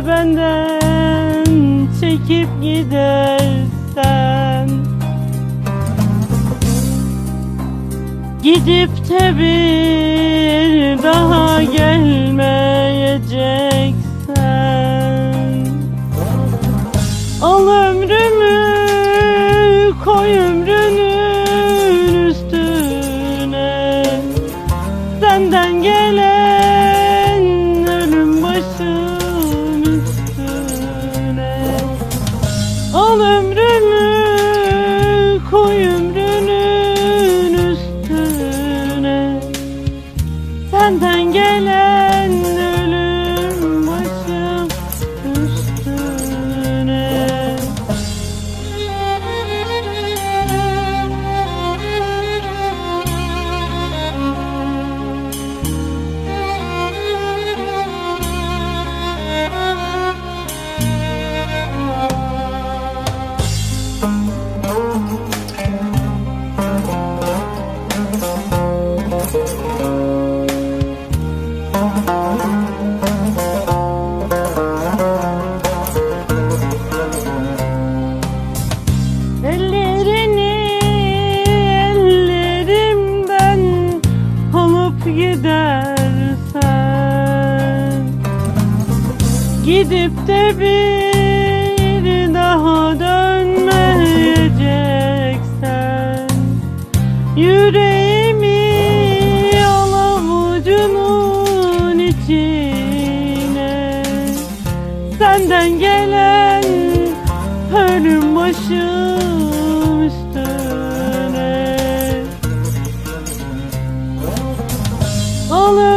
benden çekip gidersen. Gidip de bir daha gelmeyeceksen. Al ömrümü koy ömrünün üstüne. Senden gelen üstüne. Al ömrümü koy ömrünün üstüne. Senden gelen Gidip de bir daha dönmeyeceksen Yüreğimi al avucunun içine. Senden gelen ölüm başım üstüne. Al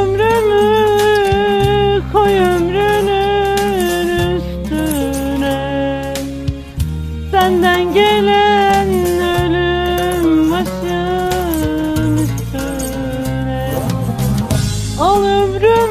al ömrüm.